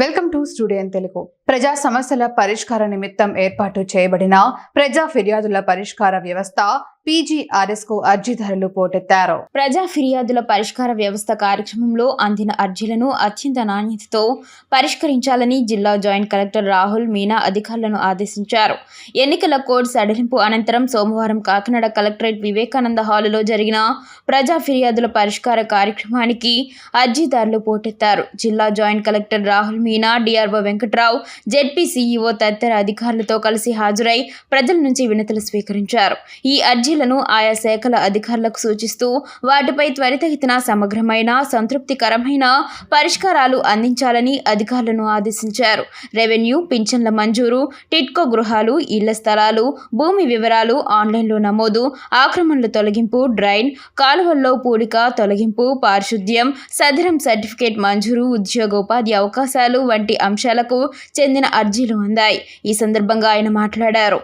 Welcome to studio Telugu ప్రజా సమస్యల పరిష్కార నిమిత్తం ఏర్పాటు చేయబడిన ప్రజా ఫిర్యాదుల పరిష్కార వ్యవస్థ పీజీఆర్ఎస్కు అర్జీదారులు పోటెత్తారు. ప్రజా ఫిర్యాదుల పరిష్కార వ్యవస్థ కార్యక్రమంలో అందిన అర్జీలను అత్యంత నాణ్యతతో పరిష్కరించాలని జిల్లా జాయింట్ కలెక్టర్ రాహుల్ మీనా అధికారులను ఆదేశించారు. ఎన్నికల కోడ్ సడలింపు అనంతరం సోమవారం కాకినాడ కలెక్టరేట్ వివేకానంద హాలులో జరిగిన ప్రజా ఫిర్యాదుల పరిష్కార కార్యక్రమానికి అర్జీదారులు పోటెత్తారు. జిల్లా joint collector Rahul Meena DRO Venkatrao ZP CEO తదితర అధికారులతో కలిసి హాజరై ప్రజల నుంచి వినతులు స్వీకరించారు. ఈ అర్జీ అర్జీలను ఆయా శాఖల అధికారులకు సూచిస్తూ వాటిపై త్వరితగతిన సమగ్రమైన సంతృప్తికరమైన పరిష్కారాలు అందించాలని అధికారులను ఆదేశించారు. రెవెన్యూ పింఛన్ల మంజూరు టిట్కో గృహాలు ఇళ్ళ స్థలాలు భూమి వివరాలు ఆన్లైన్లో నమోదు ఆక్రమణల తొలగింపు డ్రైన్ కాలువల్లో పూడిక తొలగింపు పారిశుద్ధ్యం సదరం సర్టిఫికేట్ మంజూరు ఉద్యోగోపాధి అవకాశాలు వంటి అంశాలకు చెందిన అర్జీలు అందాయి. ఈ సందర్భంగా ఆయన మాట్లాడారు.